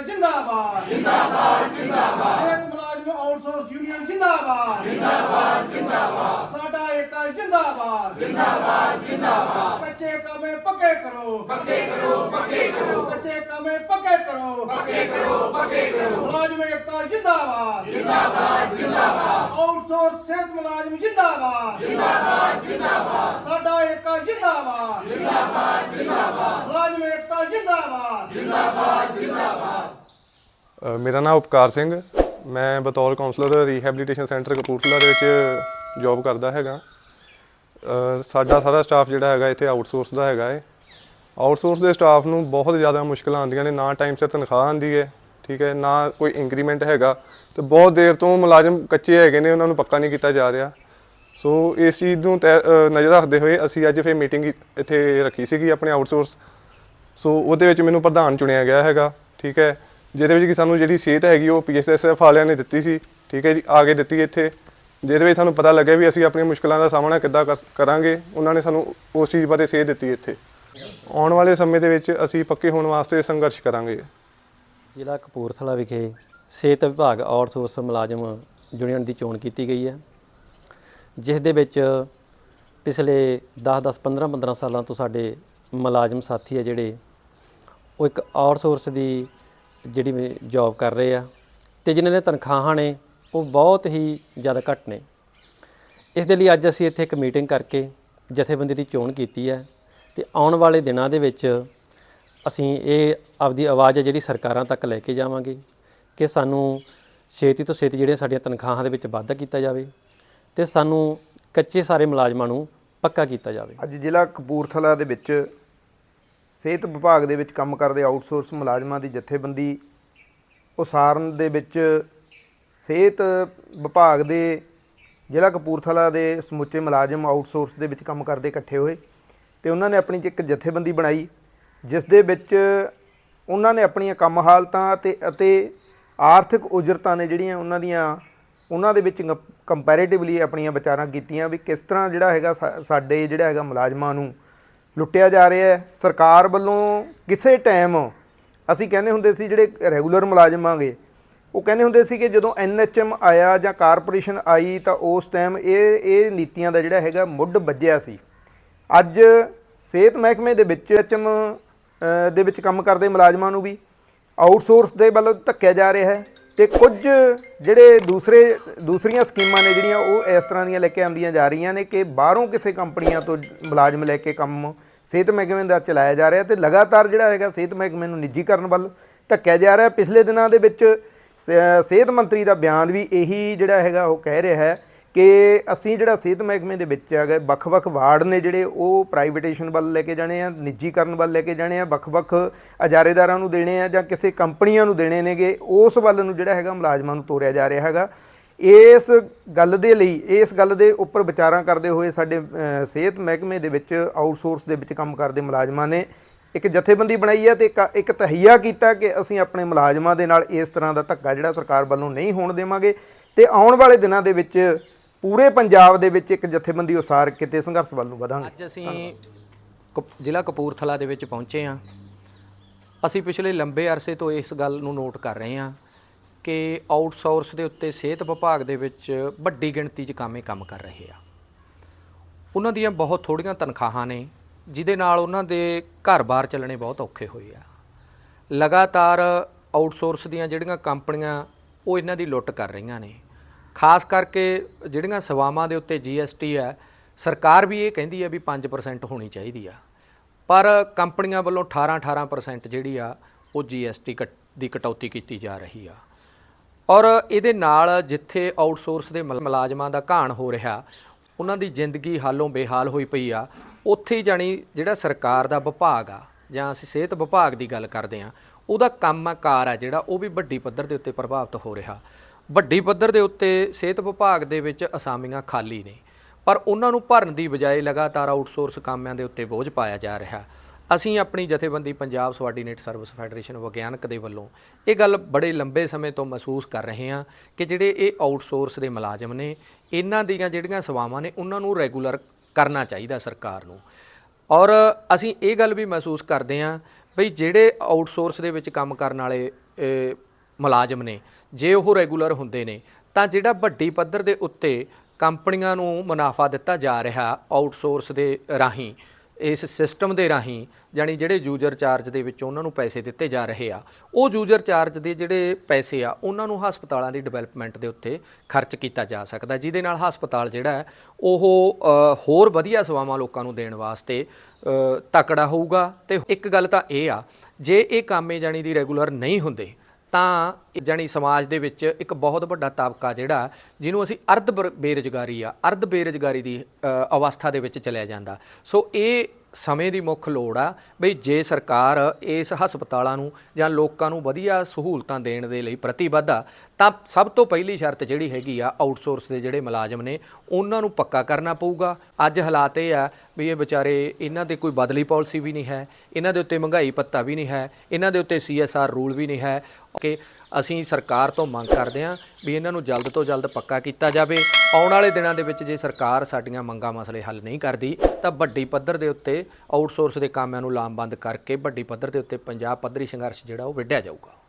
ਜਿੰਦਾਬਾਦ। ਜਿੰਦਾਬਾਦ ਜਿੰਦਾਬਾਦ। ਸਿਹਤ ਮੁਲਾਜ਼ਮ ਆਊਟਸੋਰਸ ਯੂਨੀਅਨ ਜਿੰਦਾਬਾਦ। ਜਿੰਦਾਬਾਦ ਜਿੰਦਾਬਾਦ। ਸਾਡਾ ਏਕਾ ਜਿੰਦਾਬਾਦ। ਜਿੰਦਾਬਾਦ ਜਿੰਦਾਬਾਦ। ਕੱਚੇ ਕਾਮੇ ਪੱਕੇ ਕਰੋ। ਪੱਕੇ ਕਰੋ ਪੱਕੇ ਕਰੋ। ਕੱਚੇ ਕਾਮੇ ਪੱਕੇ ਕਰੋ। ਪੱਕੇ ਕਰੋ ਪੱਕੇ ਕਰੋ। ਮੁਲਾਜ਼ਮ ਏਕਾ ਜਿੰਦਾਬਾਦ। ਜਿੰਦਾਬਾਦ ਜਿੰਦਾਬਾਦ। ਆਊਟਸੋਰਸ ਸਿਹਤ ਮੁਲਾਜ਼ਮ ਜਿੰਦਾਬਾਦ। ਜਿੰਦਾਬਾਦ ਜਿੰਦਾਬਾਦ। ਸਾਡਾ ਏਕਾ ਜਿੰਦਾਬਾਦ। ਜਿੰਦਾਬਾਦ ਜਿੰਦਾਬਾਦ। ਮੁਲਾਜ਼ਮ ਏਕਾ ਜਿੰਦਾਬਾਦ। ਅ, ਮੇਰਾ ਨਾਮ ਉਪਕਾਰ ਸਿੰਘ। ਮੈਂ ਬਤੌਰ ਕਾਉਂਸਲਰ ਰੀਹੈਬਿਲਿਟੇਸ਼ਨ ਸੈਂਟਰ ਕਪੂਰਥਲਾ ਦੇ ਵਿੱਚ ਜੌਬ ਕਰਦਾ ਹੈਗਾ। ਸਾਡਾ ਸਾਰਾ ਸਟਾਫ ਜਿਹੜਾ ਹੈਗਾ ਇੱਥੇ ਆਊਟਸੋਰਸ ਦਾ ਹੈਗਾ ਹੈ ਆਊਟਸੋਰਸ ਦੇ ਸਟਾਫ ਨੂੰ ਬਹੁਤ ਜ਼ਿਆਦਾ ਮੁਸ਼ਕਲਾਂ ਆਉਂਦੀਆਂ ਨੇ, ਨਾ ਟਾਈਮ ਸਿਰ ਤਨਖਾਹ ਆਉਂਦੀ ਹੈ ਠੀਕ ਹੈ ਨਾ ਕੋਈ ਇੰਕਰੀਮੈਂਟ ਹੈਗਾ। ਤੇ ਬਹੁਤ ਦੇਰ ਤੋਂ ਮੁਲਾਜ਼ਮ ਕੱਚੇ ਹੈਗੇ ਨੇ, ਉਹਨਾਂ ਨੂੰ ਪੱਕਾ ਨਹੀਂ ਕੀਤਾ ਜਾ ਰਿਹਾ। ਸੋ ਇਸ ਚੀਜ਼ ਨੂੰ ਤੈ- ਨਜ਼ਰ ਰੱਖਦੇ ਹੋਏ ਅਸੀਂ ਅੱਜ ਫਿਰ ਮੀਟਿੰਗ ਇੱਥੇ ਰੱਖੀ ਸੀਗੀ ਆਪਣੇ ਆਊਟਸੋਰਸ ਸੋ ਉਹਦੇ ਵਿੱਚ ਮੈਨੂੰ ਪ੍ਰਧਾਨ ਚੁਣਿਆ ਗਿਆ ਹੈਗਾ, ਠੀਕ ਹੈ ਜਿਹਦੇ ਵਿੱਚ ਕਿ ਸਾਨੂੰ ਜਿਹੜੀ ਸਿਹਤ ਹੈਗੀ ਉਹ ਪੀਐਸਐਸਐਫ ਵਾਲਿਆਂ ਨੇ ਦਿੱਤੀ ਸੀ, ਠੀਕ ਹੈ ਜੀ, ਆ ਕੇ ਦਿੱਤੀ ਇੱਥੇ। ਜਿਹਦੇ ਵਿੱਚ ਸਾਨੂੰ ਪਤਾ ਲੱਗਿਆ ਵੀ ਅਸੀਂ ਆਪਣੀਆਂ ਮੁਸ਼ਕਲਾਂ ਦਾ ਸਾਹਮਣਾ ਕਿੱਦਾਂ ਕਰ, ਕਰਾਂਗੇ, ਉਹਨਾਂ ਨੇ ਸਾਨੂੰ ਉਸ ਚੀਜ਼ ਬਾਰੇ ਸੇਧ ਦਿੱਤੀ ਇੱਥੇ। ਆਉਣ ਵਾਲੇ ਸਮੇਂ ਦੇ ਵਿੱਚ ਅਸੀਂ ਪੱਕੇ ਹੋਣ ਵਾਸਤੇ ਸੰਘਰਸ਼ ਕਰਾਂਗੇ। ਜ਼ਿਲ੍ਹਾ ਕਪੂਰਥਲਾ ਵਿਖੇ ਸਿਹਤ ਵਿਭਾਗ ਆਊਟਸੋਰਸ ਮੁਲਾਜ਼ਮ ਯੂਨੀਅਨ ਦੀ ਚੋਣ ਕੀਤੀ ਗਈ ਹੈ, ਜਿਸ ਦੇ ਵਿੱਚ ਪਿਛਲੇ 10-10 15-15 ਸਾਲਾਂ ਤੋਂ ਸਾਡੇ ਮੁਲਾਜ਼ਮ ਸਾਥੀ ਆ ਜਿਹੜੇ, ਉਹ ਇੱਕ ਆਊਟਸੋਰਸ ਦੀ ਜਿਹੜੀ ਜੌਬ ਕਰ ਰਹੇ ਆ ਤੇ ਜਿਨ੍ਹਾਂ ਦੀਆਂ ਤਨਖਾਹਾਂ ਨੇ ਉਹ ਬਹੁਤ ਹੀ ਜ਼ਿਆਦਾ ਘੱਟ ਨੇ। ਇਸ ਦੇ ਲਈ ਅੱਜ ਅਸੀਂ ਇੱਥੇ ਇੱਕ ਮੀਟਿੰਗ ਕਰਕੇ ਜਥੇਬੰਦੀ ਦੀ ਚੋਣ ਕੀਤੀ ਹੈ ਤੇ ਆਉਣ ਵਾਲੇ ਦਿਨਾਂ ਦੇ ਵਿੱਚ ਅਸੀਂ ਇਹ ਆਪਦੀ ਆਵਾਜ਼ ਹੈ ਜਿਹੜੀ ਸਰਕਾਰਾਂ ਤੱਕ ਲੈ ਕੇ ਜਾਵਾਂਗੇ ਕਿ ਸਾਨੂੰ ਛੇਤੀ ਤੋਂ ਛੇਤੀ ਜਿਹੜੀਆਂ ਸਾਡੀਆਂ ਤਨਖਾਹਾਂ ਦੇ ਵਿੱਚ ਵਾਧਾ ਕੀਤਾ ਜਾਵੇ ਤੇ ਸਾਨੂੰ ਕੱਚੇ ਸਾਰੇ ਮੁਲਾਜ਼ਮਾਂ ਨੂੰ ਪੱਕਾ ਕੀਤਾ ਜਾਵੇ। ਅੱਜ ਜ਼ਿਲ੍ਹਾ ਕਪੂਰਥਲਾ ਦੇ ਵਿੱਚ ਸਿਹਤ ਵਿਭਾਗ ਦੇ ਵਿੱਚ ਕੰਮ ਕਰਦੇ ਆਊਟਸੋਰਸ ਮੁਲਾਜ਼ਮਾਂ ਦੀ ਜਥੇਬੰਦੀ, ਉਸਾਰਨ ਦੇ ਵਿੱਚ ਸਿਹਤ ਵਿਭਾਗ ਦੇ ਜ਼ਿਲ੍ਹਾ ਕਪੂਰਥਲਾ ਦੇ ਸਮੁੱਚੇ ਮੁਲਾਜ਼ਮ ਆਊਟਸੋਰਸ ਦੇ ਵਿੱਚ ਕੰਮ ਕਰਦੇ ਇਕੱਠੇ ਹੋਏ ਤੇ ਉਹਨਾਂ ਨੇ ਆਪਣੀ ਇੱਕ ਜਥੇਬੰਦੀ ਬਣਾਈ, ਜਿਸ ਦੇ ਵਿੱਚ ਉਹਨਾਂ ਨੇ ਆਪਣੀਆਂ ਕੰਮ ਹਾਲਤਾਂ ਤੇ ਅਤੇ ਆਰਥਿਕ ਉਜਰਤਾਂ ਨੇ ਜਿਹੜੀਆਂ ਉਹਨਾਂ ਦੀਆਂ, ਉਹਨਾਂ ਦੇ ਵਿੱਚ ਕੰਪੈਰੀਟਿਵਲੀ ਆਪਣੀਆਂ ਵਿਚਾਰਾਂ ਕੀਤੀਆਂ ਵੀ ਕਿਸ ਤਰ੍ਹਾਂ ਜਿਹੜਾ ਹੈਗਾ ਸਾ- ਸਾਡੇ ਜਿਹੜਾ ਹੈਗਾ ਮੁਲਾਜ਼ਮਾਂ ਨੂੰ ਲੁੱਟਿਆ ਜਾ ਰਿਹਾ ਹੈ। ਸਰਕਾਰ ਵੱਲੋਂ ਕਿਸੇ ਟਾਈਮ ਅਸੀਂ ਕਹਿੰਦੇ ਹੁੰਦੇ ਸੀ ਜਿਹੜੇ ਰੈਗੂਲਰ ਮੁਲਾਜ਼ਮ ਆਂਗੇ, ਉਹ ਕਹਿੰਦੇ ਹੁੰਦੇ ਸੀ ਕਿ ਜਦੋਂ ਐਨਐਚਐਮ ਆਇਆ ਜਾਂ ਕਾਰਪੋਰੇਸ਼ਨ ਆਈ ਤਾਂ ਉਸ ਟਾਈਮ ਇਹ ਇਹ ਨੀਤੀਆਂ ਦਾ ਜਿਹੜਾ ਹੈਗਾ ਮੁੱਢ ਵੱਜਿਆ ਸੀ। ਅੱਜ ਸਿਹਤ ਮਹਿਕਮੇ ਦੇ ਵਿੱਚ ਐਚਐਮ ਦੇ ਵਿੱਚ ਕੰਮ ਕਰਦੇ ਮੁਲਾਜ਼ਮਾਂ ਨੂੰ ਵੀ ਆਊਟਸੋਰਸ ਦੇ ਵੱਲ ਧੱਕਿਆ ਜਾ ਰਿਹਾ ਹੈ। ਤੇ ਕੁਝ ਜਿਹੜੇ ਦੂਸਰੇ, ਦੂਸਰੀਆਂ ਸਕੀਮਾਂ ਨੇ ਜਿਹੜੀਆਂ ਉਹ ਇਸ ਤਰ੍ਹਾਂ ਦੀਆਂ ਲੈ ਕੇ ਆਉਂਦੀਆਂ ਜਾ ਰਹੀਆਂ ਨੇ ਕਿ ਬਾਹਰੋਂ ਕਿਸੇ ਕੰਪਨੀਆਂ ਤੋਂ ਮੁਲਾਜ਼ਮ ਲੈ ਕੇ ਕੰਮ ਸਿਹਤ ਮਹਿਕਮੇ ਦਾ ਚਲਾਇਆ ਜਾ ਰਿਹਾ ਤੇ ਲਗਾਤਾਰ ਜਿਹੜਾ ਹੈਗਾ ਸਿਹਤ ਮਹਿਕਮੇ ਨੂੰ ਨਿੱਜੀਕਰਨ ਵੱਲ ਧੱਕਿਆ ਜਾ ਰਿਹਾ। ਪਿਛਲੇ ਦਿਨਾਂ ਦੇ ਵਿੱਚ ਸ- ਸਿਹਤ ਮੰਤਰੀ ਦਾ ਬਿਆਨ ਵੀ ਇਹੀ ਜਿਹੜਾ ਹੈਗਾ ਉਹ ਕਹਿ ਰਿਹਾ ਹੈ ਕਿ ਅਸੀਂ ਜਿਹੜਾ ਸਿਹਤ ਮਹਿਕਮੇ ਦੇ ਵਿੱਚ ਹੈਗਾ, ਵੱਖ-ਵੱਖ ਵਾਰਡ ਨੇ ਜਿਹੜੇ ਉਹ ਪ੍ਰਾਈਵੇਟੇਸ਼ਨ ਵੱਲ ਲੈ ਕੇ ਜਾਣੇ ਆ, ਨਿੱਜੀਕਰਨ ਵੱਲ ਲੈ ਕੇ ਜਾਣੇ ਆ, ਵੱਖ-ਵੱਖ ਅਜਾਰੇਦਾਰਾਂ ਨੂੰ ਦੇਣੇ ਆ ਜਾਂ ਕਿਸੇ ਕੰਪਨੀਆਂ ਨੂੰ ਦੇਣੇ ਨੇਗੇ, ਉਸ ਵੱਲ ਨੂੰ ਜਿਹੜਾ ਹੈਗਾ ਮੁਲਾਜ਼ਮਾਂ ਨੂੰ ਤੋਰਿਆ ਜਾ ਰਿਹਾ ਹੈਗਾ। ਇਸ ਗੱਲ ਦੇ ਲਈ, ਇਸ ਗੱਲ ਦੇ ਉੱਪਰ ਵਿਚਾਰਾਂ ਕਰਦੇ ਹੋਏ ਸਾਡੇ ਸਿਹਤ ਮਹਿਕਮੇ ਦੇ ਵਿੱਚ ਆਊਟਸੋਰਸ ਦੇ ਵਿੱਚ ਕੰਮ ਕਰਦੇ ਮੁਲਾਜ਼ਮਾਂ ਨੇ ਇੱਕ ਜਥੇਬੰਦੀ ਬਣਾਈ ਹੈ ਤੇ ਇੱਕ ਇੱਕ ਤਹਈਆ ਕੀਤਾ ਕਿ ਅਸੀਂ ਆਪਣੇ ਮੁਲਾਜ਼ਮਾਂ ਦੇ ਨਾਲ ਇਸ ਤਰ੍ਹਾਂ ਦਾ ਧੱਕਾ ਜਿਹੜਾ ਸਰਕਾਰ ਵੱਲੋਂ ਨਹੀਂ ਹੋਣ ਦੇਵਾਂਗੇ। ਤੇ ਆਉਣ ਵਾਲੇ ਦਿਨਾਂ ਦੇ ਵਿੱਚ ਪੂਰੇ ਪੰਜਾਬ ਦੇ ਵਿੱਚ ਇੱਕ ਜਥੇਬੰਦੀ ਉਸਾਰ ਕੇ ਤੇ ਸੰਘਰਸ਼ ਵੱਲ ਨੂੰ ਵਧਾਂਗੇ। ਅੱਜ ਅਸੀਂ ਕਪ- ਜ਼ਿਲ੍ਹਾ ਕਪੂਰਥਲਾ ਦੇ ਵਿੱਚ ਪਹੁੰਚੇ ਹਾਂ। ਅਸੀਂ ਪਿਛਲੇ ਲੰਬੇ ਅਰਸੇ ਤੋਂ ਇਸ ਗੱਲ ਨੂੰ ਨੋਟ ਕਰ ਰਹੇ ਹਾਂ ਕਿ ਆਊਟਸੋਰਸ ਦੇ ਉੱਤੇ ਸਿਹਤ ਵਿਭਾਗ ਦੇ ਵਿੱਚ ਵੱਡੀ ਗਿਣਤੀ 'ਚ ਕਾਮੇ ਕੰਮ ਕਰ ਰਹੇ ਆ। ਉਹਨਾਂ ਦੀਆਂ ਬਹੁਤ ਥੋੜੀਆਂ ਤਨਖਾਹਾਂ ਨੇ, ਜਿਹਦੇ ਨਾਲ ਉਹਨਾਂ ਦੇ ਘਰ-ਬਾਰ ਚੱਲਣੇ ਬਹੁਤ ਔਖੇ ਹੋਏ ਆ। ਲਗਾਤਾਰ ਆਊਟਸੋਰਸ ਦੀਆਂ ਜਿਹੜੀਆਂ ਕੰਪਨੀਆਂ, ਉਹ ਇਹਨਾਂ ਦੀ ਲੁੱਟ ਕਰ ਰਹੀਆਂ ਨੇ। ਖਾਸ ਕਰਕੇ ਜਿਹੜੀਆਂ ਸੇਵਾਵਾਂ ਦੇ ਉੱਤੇ ਜੀਐਸਟੀ ਹੈ, ਸਰਕਾਰ ਵੀ ਇਹ ਕਹਿੰਦੀ ਹੈ ਵੀ 5% ਹੋਣੀ ਚਾਹੀਦੀ ਆ। ਪਰ ਕੰਪਨੀਆਂ ਵੱਲੋਂ 18-18% ਜਿਹੜੀ ਆ, ਉਹ ਜੀਐਸਟੀ ਦੀ ਕਟੌਤੀ ਕੀਤੀ ਜਾ ਰਹੀ ਆ। ਔਰ ਇਹਦੇ ਨਾਲ ਜਿੱਥੇ ਆਊਟਸੋਰਸ ਦੇ ਮੁਲ- ਮੁਲਾਜ਼ਮਾਂ ਦਾ ਘਾਣ ਹੋ ਰਿਹਾ, ਉਹਨਾਂ ਦੀ ਜ਼ਿੰਦਗੀ ਹਾਲੋਂ ਬੇਹਾਲ ਹੋਈ ਪਈ ਆ। ਉੱਥੇ ਹੀ ਜਾਣੀ ਜਿਹੜਾ ਸਰਕਾਰ ਦਾ ਵਿਭਾਗ ਆ, ਜਾਂ ਅਸੀਂ ਸਿਹਤ ਵਿਭਾਗ ਦੀ ਗੱਲ ਕਰਦੇ ਆ, ਉਹਦਾ ਕੰਮਕਾਰ ਆ ਜਿਹੜਾ, ਉਹ ਵੀ ਵੱਡੀ ਪੱਧਰ ਦੇ ਉੱਤੇ ਪ੍ਰਭਾਵਿਤ ਹੋ ਰਿਹਾ। ਵੱਡੀ ਪੱਧਰ ਦੇ ਉੱਤੇ ਸਿਹਤ ਵਿਭਾਗ ਦੇ ਵਿੱਚ ਅਸਾਮੀਆਂ ਖਾਲੀ ਨੇ, ਪਰ ਉਹਨਾਂ ਨੂੰ ਭਰਨ ਦੀ ਬਜਾਏ ਲਗਾਤਾਰ ਆਊਟਸੋਰਸ ਕਾਮਿਆਂ ਦੇ ਉੱਤੇ ਬੋਝ ਪਾਇਆ ਜਾ ਰਿਹਾ। ਅਸੀਂ ਆਪਣੀ ਜਥੇਬੰਦੀ ਪੰਜਾਬ ਸਵਾਰਡੀਨੇਟ ਸਰਵਿਸ ਫੈਡਰੇਸ਼ਨ ਵਿਗਿਆਨਕ ਦੇ ਵੱਲੋਂ ਇਹ ਗੱਲ ਬੜੇ ਲੰਬੇ ਸਮੇਂ ਤੋਂ ਮਹਿਸੂਸ ਕਰ ਰਹੇ ਹਾਂ ਕਿ ਜਿਹੜੇ ਇਹ ਆਊਟਸੋਰਸ ਦੇ ਮੁਲਾਜ਼ਮ ਨੇ, ਇਹਨਾਂ ਦੀਆਂ ਜਿਹੜੀਆਂ ਸੇਵਾਵਾਂ ਨੇ, ਉਹਨਾਂ ਨੂੰ ਰੈਗੂਲਰ ਕਰਨਾ ਚਾਹੀਦਾ ਸਰਕਾਰ ਨੂੰ। ਔਰ ਅਸੀਂ ਇਹ ਗੱਲ ਵੀ ਮਹਿਸੂਸ ਕਰਦੇ ਹਾਂ ਬਈ ਜਿਹੜੇ ਆਊਟਸੋਰਸ ਦੇ ਵਿੱਚ ਕੰਮ ਕਰਨ ਵਾਲੇ ਮੁਲਾਜ਼ਮ ਨੇ ਜੇ ਉਹ ਰੈਗੂਲਰ ਹੁੰਦੇ ਨੇ, ਤਾਂ ਜਿਹੜਾ ਵੱਡੀ ਪੱਧਰ ਦੇ ਉੱਤੇ ਕੰਪਨੀਆਂ ਨੂੰ ਮੁਨਾਫਾ ਦਿੱਤਾ ਜਾ ਰਿਹਾ ਆਊਟਸੋਰਸ ਦੇ ਰਾਹੀਂ, ਇਸ ਸਿਸਟਮ ਦੇ ਰਾਹੀਂ ਜਾਨੀ ਜਿਹੜੇ ਯੂਜ਼ਰ ਚਾਰਜ ਦੇ ਵਿੱਚ ਉਹਨਾਂ ਨੂੰ ਪੈਸੇ ਦਿੱਤੇ ਜਾ ਰਹੇ ਆ, ਉਹ ਯੂਜ਼ਰ ਚਾਰਜ ਦੇ ਜਿਹੜੇ ਪੈਸੇ ਆ, ਉਹਨਾਂ ਨੂੰ ਹਸਪਤਾਲਾਂ ਦੀ ਡਿਵੈਲਪਮੈਂਟ ਦੇ ਉੱਤੇ ਖਰਚ ਕੀਤਾ ਜਾ ਸਕਦਾ, ਜਿਹਦੇ ਨਾਲ ਹਸਪਤਾਲ ਜਿਹੜਾ ਉਹ ਹੋਰ ਵਧੀਆ ਸੇਵਾਵਾਂ ਲੋਕਾਂ ਨੂੰ ਦੇਣ ਵਾਸਤੇ ਤਕੜਾ ਹੋਊਗਾ। ਤੇ ਇੱਕ ਗੱਲ ਤਾਂ ਇਹ ਆ, ਜੇ ਇਹ ਕਾਮੇ ਜਾਨੀ ਦੀ ਰੈਗੂਲਰ ਨਹੀਂ ਹੁੰਦੇ ਤਾਂ ਜਾਨੀ ਸਮਾਜ ਦੇ ਵਿੱਚ ਇੱਕ ਬਹੁਤ ਵੱਡਾ ਤਬਕਾ ਜਿਹੜਾ ਜਿਹਨੂੰ ਅਸੀਂ ਅਰਧ ਬਰ- ਬੇਰੁਜ਼ਗਾਰੀ ਆ ਅਰਧ ਬੇਰੁਜ਼ਗਾਰੀ ਦੀ ਅ, ਅਵਸਥਾ ਦੇ ਵਿੱਚ ਚਲਿਆ ਜਾਂਦਾ। ਸੋ ਇਹ ਸਮੇਂ ਦੀ ਮੁੱਖ ਲੋੜ ਆ ਬਈ ਜੇ ਸਰਕਾਰ ਇਸ ਹਸਪਤਾਲਾਂ ਨੂੰ ਜਾਂ ਲੋਕਾਂ ਨੂੰ ਵਧੀਆ ਸਹੂਲਤਾਂ ਦੇਣ ਦੇ ਲਈ ਪ੍ਰਤੀਬੱਧ ਆ ਤਾਂ ਸਭ ਤੋਂ ਪਹਿਲੀ ਸ਼ਰਤ ਜਿਹੜੀ ਹੈਗੀ ਆ ਆਊਟਸੋਰਸ ਦੇ ਜਿਹੜੇ ਮੁਲਾਜ਼ਮ ਨੇ ਉਹਨਾਂ ਨੂੰ ਪੱਕਾ ਕਰਨਾ ਪਊਗਾ। ਅੱਜ ਹਾਲਾਤ ਇਹ ਆ ਵੀ ਇਹ ਵਿਚਾਰੇ ਇਹਨਾਂ ਦੇ ਕੋਈ ਬਦਲੀ ਪਾਲਿਸੀ ਵੀ ਨਹੀਂ ਹੈ, ਇਹਨਾਂ ਦੇ ਉੱਤੇ ਮਹਿੰਗਾਈ ਪੱਤਾ ਵੀ ਨਹੀਂ ਹੈ, ਇਹਨਾਂ ਦੇ ਉੱਤੇ ਸੀਐਸਆਰ ਰੂਲ ਵੀ ਨਹੀਂ ਹੈ ਕਿ ਅਸੀਂ ਸਰਕਾਰ ਤੋਂ ਮੰਗ ਕਰਦੇ ਹਾਂ ਵੀ ਇਹਨਾਂ ਨੂੰ ਜਲਦ ਤੋਂ ਜਲਦ ਪੱਕਾ ਕੀਤਾ ਜਾਵੇ। ਆਉਣ ਵਾਲੇ ਦਿਨਾਂ ਦੇ ਵਿੱਚ ਜੇ ਸਰਕਾਰ ਸਾਡੀਆਂ ਮੰਗਾਂ ਮਸਲੇ ਹੱਲ ਨਹੀਂ ਕਰਦੀ, ਤਾਂ ਵੱਡੀ ਪੱਧਰ ਦੇ ਉੱਤੇ ਆਊਟਸੋਰਸ ਦੇ ਕਾਮਿਆਂ ਨੂੰ ਲਾਮਬੰਦ ਕਰਕੇ ਵੱਡੀ ਪੱਧਰ ਦੇ ਉੱਤੇ ਪੰਜਾਬ ਪੱਧਰੀ ਸੰਘਰਸ਼ ਜਿਹੜਾ ਉਹ ਵਿੱਢਿਆ ਜਾਊਗਾ।